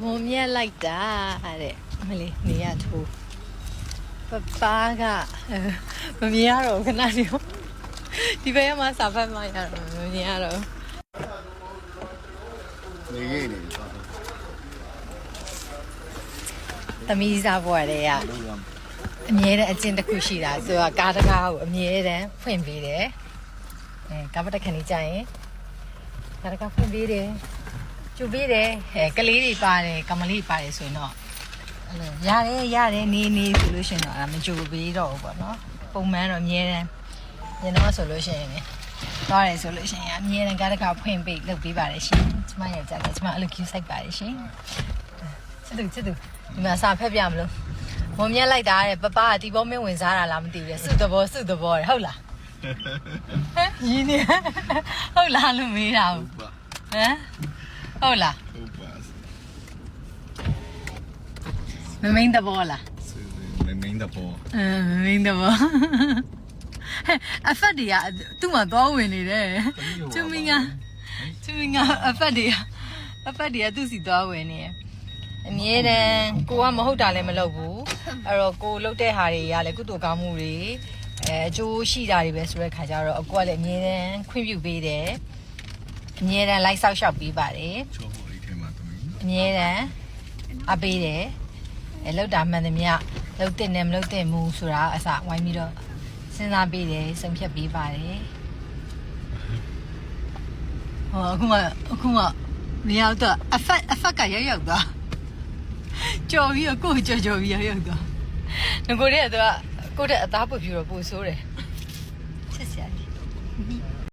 မုံမြက်လိုက်တာတဲ့အမလေးနေရထိုးပပားကအဲမမြင်ရတော့ဘူးခဏလေးဒီဘက်ကမှစာဖတ်မှရတော့မမြင်ရတော့ဘူးနေရနေပြီသွားသမီးစားဘွားတွေကလို့ရအမြဲတမ်းအကျင့်တစ်ခုရှိတာဆိုတော့ကားတကားကိုအမြဲတမ်းဖွင့်ပေးတယ်အဲကားပတက်ခဏကြီးကြရင်ကားတကားဖွင့်ပေးတယ် ကျူပေးတယ်အဲကလေးတွေပါတယ်ကမလေးတွေပါတယ်ဆိုရင်တော့အဲ့လိုရတယ်ရတယ်နေနေဆိုလို့ရှရင်တော့အဲ့ဒါမကြိုပေးတော့ဘူးပေါ့နော်ပုံမှန်တော့အမြဲတမ်းညတော့ဆိုလို့ရှိရင်လေသွားတယ်ဆိုလို့ရှိရင်အမြဲတမ်းကားတကားဖွင့်ပေးလုပ်ပေးပါတယ်ရှင်ကျမရဲ့ကြတယ်ကျမအဲ့လို cue စိုက်ပါတယ်ရှင်ချစ်သူချစ်သူဒီမှာစာဖက်ပြမလို့မုံမြက်လိုက်တာတဲ့ပပကဒီဘောမင်းဝင်စားတာလားမသိဘူးလေစုတဘောစုတဘောတဲ့ဟုတ်လားဟမ်ရင်းနေဟုတ်လားလို့မေးတာဘူးပါဟမ် ဟုတ်လားဟုတ်ပါမမင်းတဘောလားစေမမင်းတပေါ်အင်းမမင်းတဘောဟဲ့အဖက်တွေကသူ့မှာသွားဝင်နေတယ်သူမင်းကသူမင်းကအဖက်တွေကအဖက်တွေကသူ့စီသွားဝင်နေတယ်အမြဲတမ်းကိုကမဟုတ်တာလည်းမလုပ်ဘူးအဲ့တော့ကိုလုပ်တဲ့ဟာတွေကလည်းကုသိုလ်ကောင်းမှုတွေအဲအကျိုးရှိတာတွေပဲဆိုတဲ့ခါကျတော့အကူကလည်းအမြဲတမ်းခွင့်ပြုပေးတယ် အမြဲတမ်းလိုက်ဆောက်ရှောက်ပေးပါတယ်ချောပေါ်လေးထဲမှာတမီးအမြဲတမ်းအပေးတယ်အဲလောက်တာမှန်သမျှလောက်တဲ့နဲ့မလောက်တဲ့မူဆိုတာအစဝိုင်းပြီးတော့စဉ်းစားပေးတယ်ဆုံးဖြတ်ပေးပါတယ်ဟောအခုမှအခုမှမရောက်တော့အဖက်အဖက်ကရောက်ရောက်သွားကြော်ပြီးတော့ကိုယ်ကြော်ကြော်ပြီးရောက်ရောက်သွားငကိုတည်းကသူကကိုယ့်တဲ့အသားပုတ်ပြတော့ပို့ဆိုးတယ်